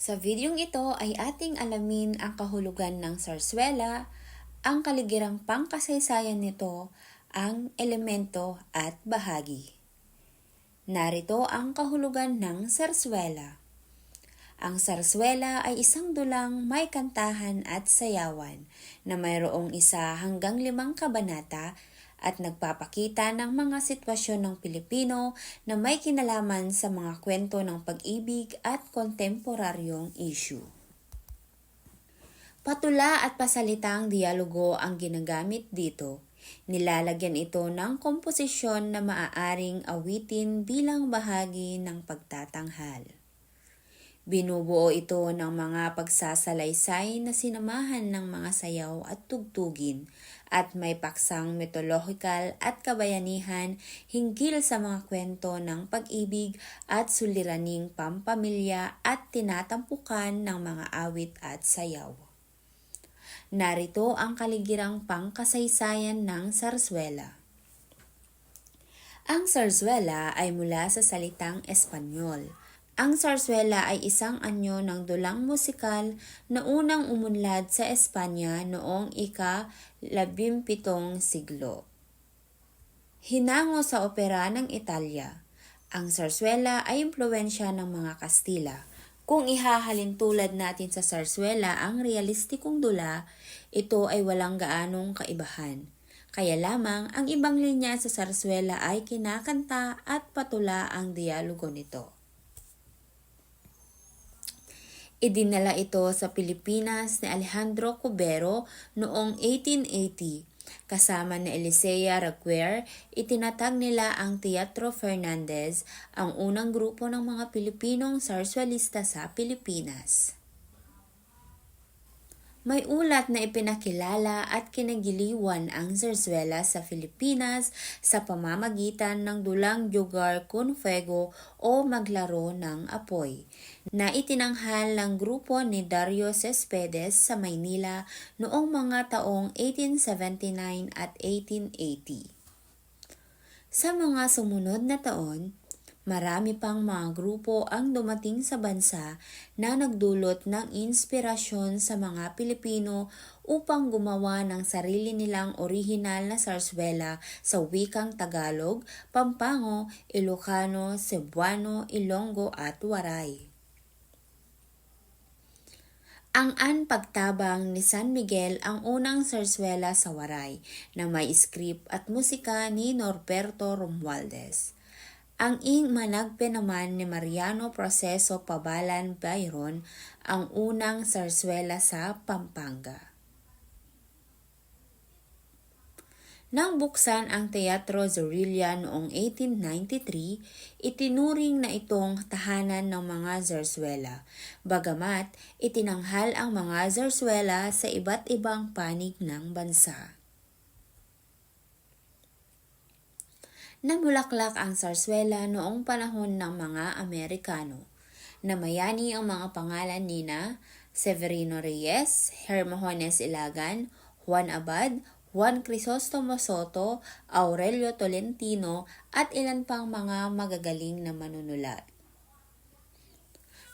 Sa videong ito ay ating alamin ang kahulugan ng sarswela, ang kaligirang pangkasaysayan nito, ang elemento at bahagi. Narito ang kahulugan ng sarswela. Ang sarswela ay isang dulang may kantahan at sayawan na mayroong isa hanggang limang kabanata at nagpapakita ng mga sitwasyon ng Pilipino na may kinalaman sa mga kwento ng pag-ibig at kontemporaryong issue. Patula at pasalitang dialogo ang ginagamit dito. Nilalagyan ito ng komposisyon na maaaring awitin bilang bahagi ng pagtatanghal. Binubuo ito ng mga pagsasalaysay na sinamahan ng mga sayaw at tugtugin at may paksang mitolohikal at kabayanihan hinggil sa mga kwento ng pag-ibig at suliraning pampamilya at tinatampukan ng mga awit at sayaw. Narito ang kaligirang pangkasaysayan ng sarswela. Ang sarswela ay mula sa salitang Espanyol ang sarswela ay isang anyo ng dulang musikal na unang umunlad sa Espanya noong ika-17 siglo. Hinango sa opera ng Italia, ang sarswela ay impluensya ng mga Kastila. Kung ihahalin tulad natin sa sarswela ang realistikong dula, ito ay walang gaanong kaibahan. Kaya lamang ang ibang linya sa sarswela ay kinakanta at patula ang dialogo nito. Idinala ito sa Pilipinas ni Alejandro Cubero noong 1880. Kasama ni Elisea Raguer, itinatag nila ang Teatro Fernandez, ang unang grupo ng mga Pilipinong sarswalista sa Pilipinas. May ulat na ipinakilala at kinagiliwan ang zarzuela sa Pilipinas sa pamamagitan ng dulang Jugar con Fuego o maglaro ng apoy, na itinanghal ng grupo ni Dario Cespedes sa Maynila noong mga taong 1879 at 1880. Sa mga sumunod na taon, Marami pang mga grupo ang dumating sa bansa na nagdulot ng inspirasyon sa mga Pilipino upang gumawa ng sarili nilang orihinal na sarswela sa wikang Tagalog, Pampango, Ilocano, Cebuano, Ilonggo at Waray. Ang An Pagtabang ni San Miguel ang unang sarswela sa Waray na may script at musika ni Norberto Romualdez. Ang ing managpe naman ni Mariano Proceso Pabalan Byron ang unang sarswela sa Pampanga. Nang buksan ang Teatro Zorilla noong 1893, itinuring na itong tahanan ng mga zarswela, bagamat itinanghal ang mga zarswela sa iba't ibang panig ng bansa. Namulaklak ang sarswela noong panahon ng mga Amerikano. Namayani ang mga pangalan nina Severino Reyes, Hermojones Ilagan, Juan Abad, Juan Crisostomo Soto, Aurelio Tolentino at ilan pang mga magagaling na manunulat.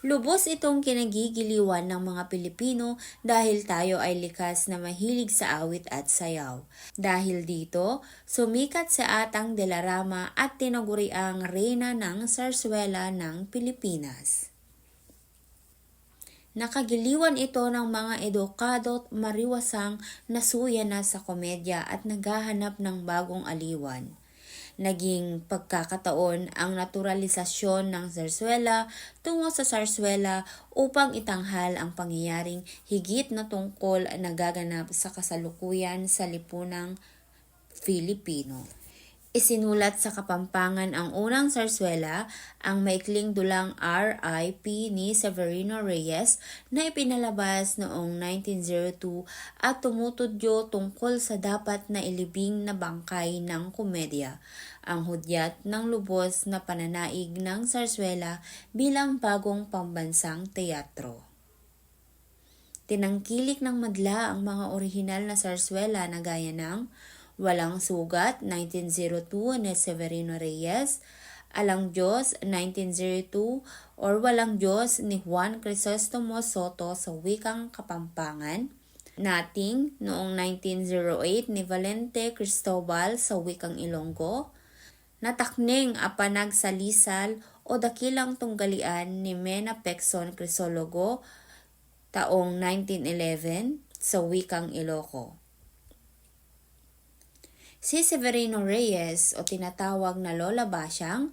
Lubos itong kinagigiliwan ng mga Pilipino dahil tayo ay likas na mahilig sa awit at sayaw. Dahil dito, sumikat sa Atang de la Rama at tinaguri ang reyna ng sarswela ng Pilipinas. Nakagiliwan ito ng mga edukado at mariwasang nasuya na sa komedya at naghahanap ng bagong aliwan naging pagkakataon ang naturalisasyon ng zarzuela tungo sa sarswela upang itanghal ang pangyayaring higit na tungkol na gaganap sa kasalukuyan sa lipunang Filipino. Isinulat sa Kapampangan ang unang sarswela, ang maikling dulang RIP ni Severino Reyes na ipinalabas noong 1902 at tumutudyo tungkol sa dapat na ilibing na bangkay ng komedya, ang hudyat ng lubos na pananaig ng sarswela bilang bagong pambansang teatro. Tinangkilik ng madla ang mga orihinal na sarswela na gaya ng Walang Sugat, 1902 ni Severino Reyes, Alang Diyos 1902 or Walang Diyos ni Juan Crisostomo Soto sa wikang Kapampangan. Nating noong 1908 ni Valente Cristobal sa wikang Ilonggo. Natakning apanag sa Lisal o dakilang tunggalian ni Mena Pexon Crisologo taong 1911 sa wikang Iloco. Si Severino Reyes o tinatawag na Lola Basyang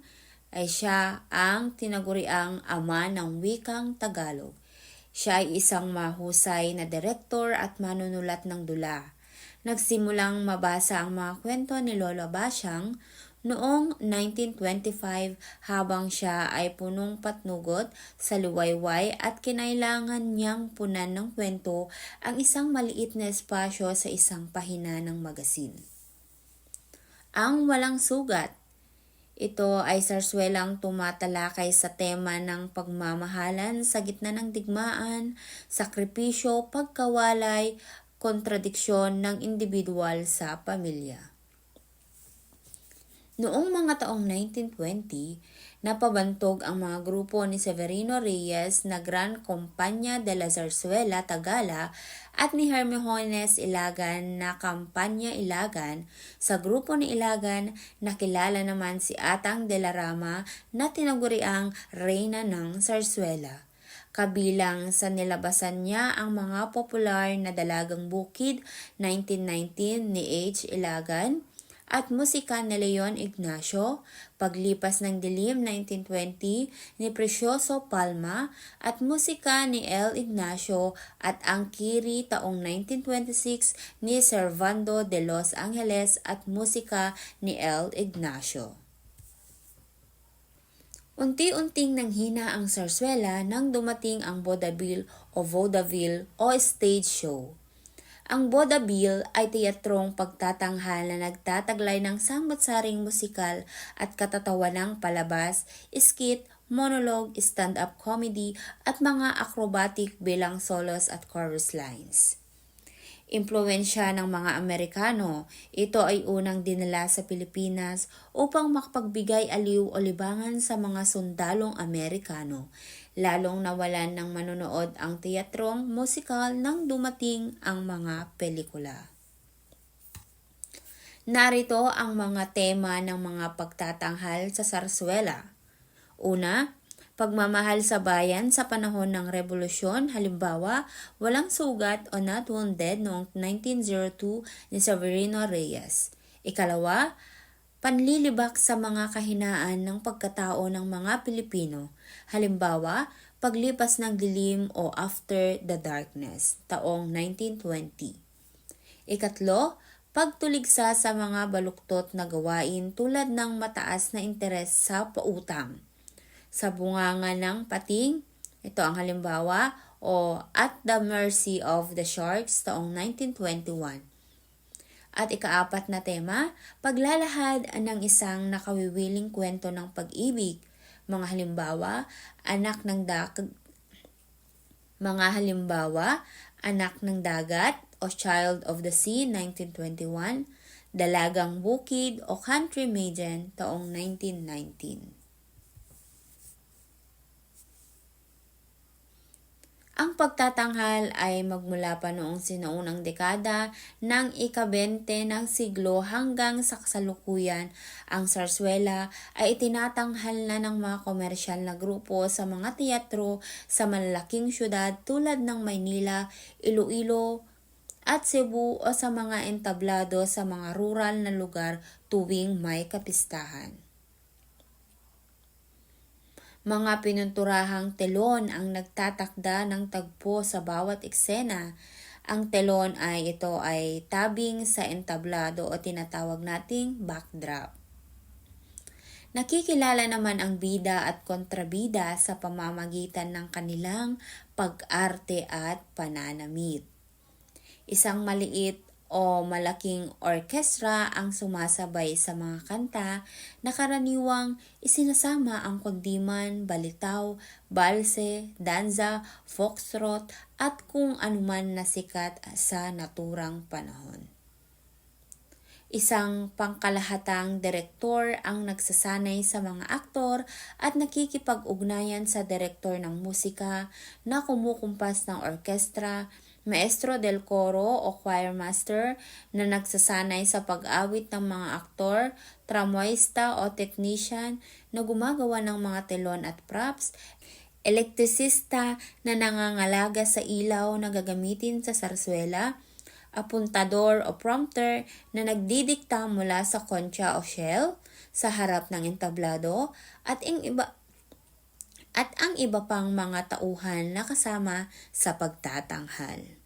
ay siya ang tinaguriang ama ng wikang Tagalog. Siya ay isang mahusay na direktor at manunulat ng dula. Nagsimulang mabasa ang mga kwento ni Lola Basyang noong 1925 habang siya ay punong patnugot sa liwayway at kinailangan niyang punan ng kwento ang isang maliit na espasyo sa isang pahina ng magasin. Ang walang sugat. Ito ay sarswelang tumatalakay sa tema ng pagmamahalan sa gitna ng digmaan, sakripisyo, pagkawalay, kontradiksyon ng individual sa pamilya. Noong mga taong 1920, napabantog ang mga grupo ni Severino Reyes na Gran Compañía de la Zarzuela Tagala at ni Hermiones Ilagan na Kampanya Ilagan. Sa grupo ni Ilagan, nakilala naman si Atang de la Rama na tinaguriang Reyna ng Zarzuela. Kabilang sa nilabasan niya ang mga popular na Dalagang Bukid 1919 ni H. Ilagan, at musika ni Leon Ignacio, Paglipas ng Dilim 1920 ni Precioso Palma at musika ni L. Ignacio at Ang Kiri taong 1926 ni Servando de Los Angeles at musika ni L. Ignacio. Unti-unting nanghina ang sarswela nang dumating ang vaudeville o vaudeville o stage show. Ang vaudeville ay teatrong pagtatanghal na nagtataglay ng sambat-saring musikal at katatawanang palabas, skit, monologue, stand-up comedy at mga acrobatic bilang solos at chorus lines. Impluensya ng mga Amerikano, ito ay unang dinala sa Pilipinas upang makapagbigay aliw o libangan sa mga sundalong Amerikano lalong nawalan ng manonood ang teatrong musikal nang dumating ang mga pelikula. Narito ang mga tema ng mga pagtatanghal sa Sarsuela. Una, pagmamahal sa bayan sa panahon ng revolusyon, halimbawa, walang sugat o not wounded noong 1902 ni Severino Reyes. Ikalawa, panlilibak sa mga kahinaan ng pagkatao ng mga Pilipino. Halimbawa, paglipas ng dilim o after the darkness, taong 1920. Ikatlo, pagtuligsa sa mga baluktot na gawain tulad ng mataas na interes sa pautang. Sa bunganga ng pating, ito ang halimbawa, o At the Mercy of the Sharks taong 1921. At ikaapat na tema, paglalahad ng isang nakawiwiling kwento ng pag-ibig. Mga halimbawa, anak ng dak mga halimbawa, anak ng dagat o Child of the Sea 1921, Dalagang Bukid o Country Maiden taong 1919. Ang pagtatanghal ay magmula pa noong sinaunang dekada ng ikabente ng siglo hanggang sa kasalukuyan. Ang sarswela ay itinatanghal na ng mga komersyal na grupo sa mga teatro sa malalaking syudad tulad ng Maynila, Iloilo, at Cebu o sa mga entablado sa mga rural na lugar tuwing may kapistahan. Mga pinunturahang telon ang nagtatakda ng tagpo sa bawat eksena. Ang telon ay ito ay tabing sa entablado o tinatawag nating backdrop. Nakikilala naman ang bida at kontrabida sa pamamagitan ng kanilang pag-arte at pananamit. Isang maliit o malaking orkestra ang sumasabay sa mga kanta na karaniwang isinasama ang kundiman, balitaw, balse, danza, foxtrot at kung anuman na sikat sa naturang panahon. Isang pangkalahatang direktor ang nagsasanay sa mga aktor at nakikipag-ugnayan sa direktor ng musika na kumukumpas ng orkestra, maestro del coro o choir master na nagsasanay sa pag-awit ng mga aktor, tramoista o technician na gumagawa ng mga telon at props, elektrisista na nangangalaga sa ilaw na gagamitin sa sarswela, apuntador o prompter na nagdidikta mula sa concha o shell sa harap ng entablado at ang iba at ang iba pang mga tauhan na kasama sa pagtatanghal.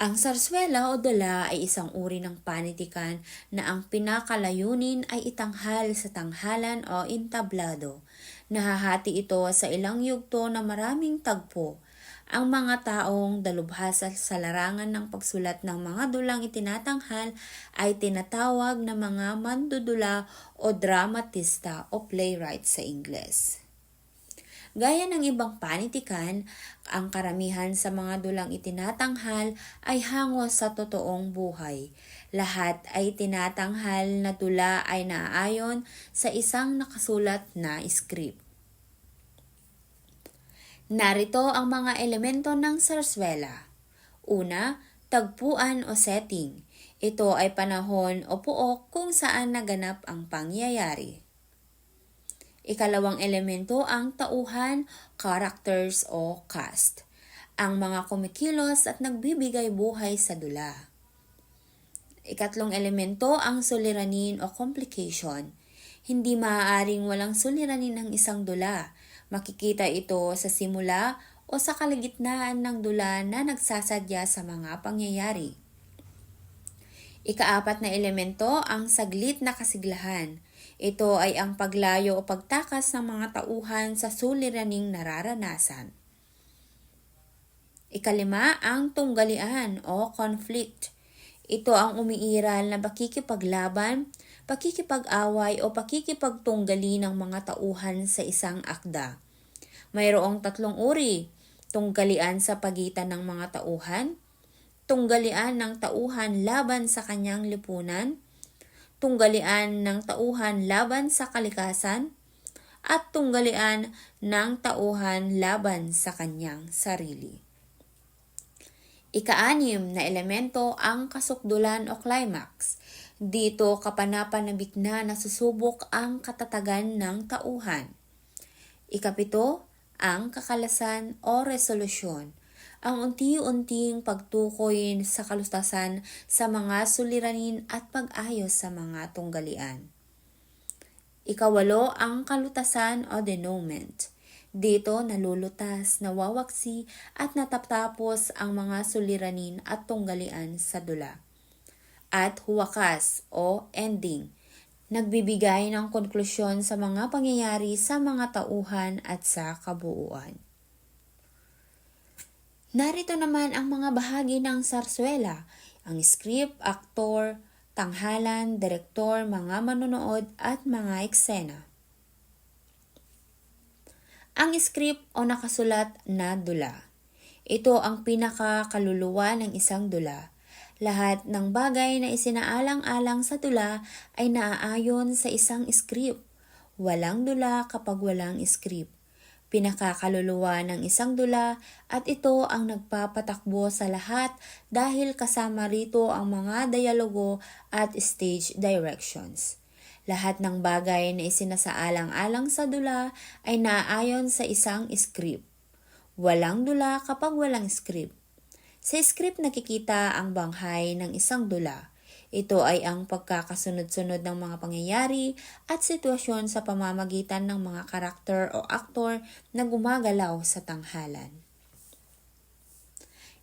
Ang sarswela o dula ay isang uri ng panitikan na ang pinakalayunin ay itanghal sa tanghalan o entablado. Nahahati ito sa ilang yugto na maraming tagpo ang mga taong dalubhasa sa larangan ng pagsulat ng mga dulang itinatanghal ay tinatawag na mga mandudula o dramatista o playwright sa Ingles. Gaya ng ibang panitikan, ang karamihan sa mga dulang itinatanghal ay hango sa totoong buhay. Lahat ay tinatanghal na dula ay naaayon sa isang nakasulat na script. Narito ang mga elemento ng sarswela. Una, tagpuan o setting. Ito ay panahon o puok kung saan naganap ang pangyayari. Ikalawang elemento ang tauhan, characters o cast. Ang mga kumikilos at nagbibigay buhay sa dula. Ikatlong elemento ang suliranin o complication. Hindi maaaring walang suliranin ng isang dula Makikita ito sa simula o sa kalagitnaan ng dula na nagsasadya sa mga pangyayari. Ikaapat na elemento ang saglit na kasiglahan. Ito ay ang paglayo o pagtakas ng mga tauhan sa suliraning nararanasan. Ikalima ang tunggalian o conflict. Ito ang umiiral na pakikipaglaban, pakikipag-away o pakikipagtunggali ng mga tauhan sa isang akda. Mayroong tatlong uri, tunggalian sa pagitan ng mga tauhan, tunggalian ng tauhan laban sa kanyang lipunan, tunggalian ng tauhan laban sa kalikasan, at tunggalian ng tauhan laban sa kanyang sarili. Ikaanim na elemento ang kasukdulan o climax. Dito kapanapanabik na nasusubok ang katatagan ng tauhan. Ikapito, ang kakalasan o resolusyon. Ang unti-unting pagtukoy sa kalustasan sa mga suliranin at pag-ayos sa mga tunggalian. Ikawalo, ang kalutasan o denouement. Dito nalulutas, nawawaksi at natatapos ang mga suliranin at tunggalian sa dula at huwakas o ending. Nagbibigay ng konklusyon sa mga pangyayari sa mga tauhan at sa kabuuan. Narito naman ang mga bahagi ng sarswela, ang script, aktor, tanghalan, direktor, mga manonood at mga eksena. Ang script o nakasulat na dula. Ito ang pinakakaluluwa ng isang dula lahat ng bagay na isinaalang-alang sa dula ay naaayon sa isang script. Walang dula kapag walang script. Pinakakaluluwa ng isang dula at ito ang nagpapatakbo sa lahat dahil kasama rito ang mga dialogo at stage directions. Lahat ng bagay na isinasaalang-alang sa dula ay naaayon sa isang script. Walang dula kapag walang script. Sa script nakikita ang banghay ng isang dula. Ito ay ang pagkakasunod-sunod ng mga pangyayari at sitwasyon sa pamamagitan ng mga karakter o aktor na gumagalaw sa tanghalan.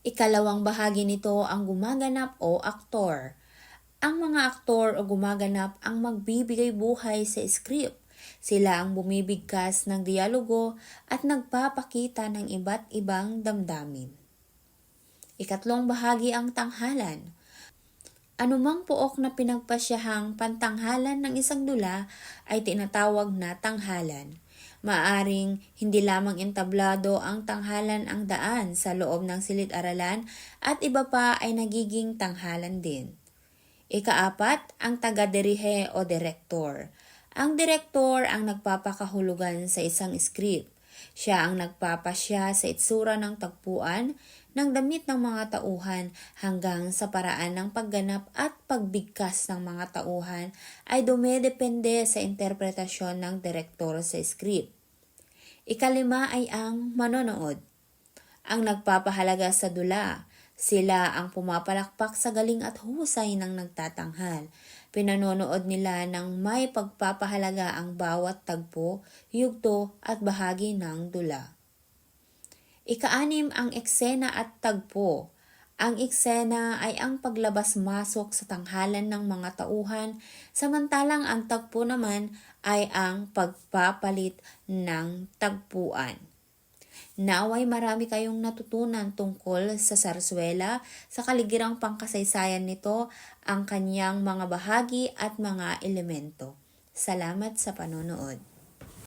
Ikalawang bahagi nito ang gumaganap o aktor. Ang mga aktor o gumaganap ang magbibigay buhay sa script. Sila ang bumibigkas ng dialogo at nagpapakita ng iba't ibang damdamin. Ikatlong bahagi ang tanghalan. Anumang puok na pinagpasyahang pantanghalan ng isang dula ay tinatawag na tanghalan. Maaring hindi lamang entablado ang tanghalan ang daan sa loob ng silid-aralan at iba pa ay nagiging tanghalan din. Ikaapat, ang taga-dirihe o direktor. Ang direktor ang nagpapakahulugan sa isang script. Siya ang nagpapasya sa itsura ng tagpuan, ng damit ng mga tauhan hanggang sa paraan ng pagganap at pagbigkas ng mga tauhan ay dumedepende sa interpretasyon ng direktor sa script. Ikalima ay ang manonood. Ang nagpapahalaga sa dula, sila ang pumapalakpak sa galing at husay ng nagtatanghal. Pinanonood nila ng may pagpapahalaga ang bawat tagpo, yugto at bahagi ng dula. Ikaanim ang eksena at tagpo. Ang eksena ay ang paglabas-masok sa tanghalan ng mga tauhan, samantalang ang tagpo naman ay ang pagpapalit ng tagpuan. Naway marami kayong natutunan tungkol sa sarswela, sa kaligirang pangkasaysayan nito, ang kanyang mga bahagi at mga elemento. Salamat sa panonood.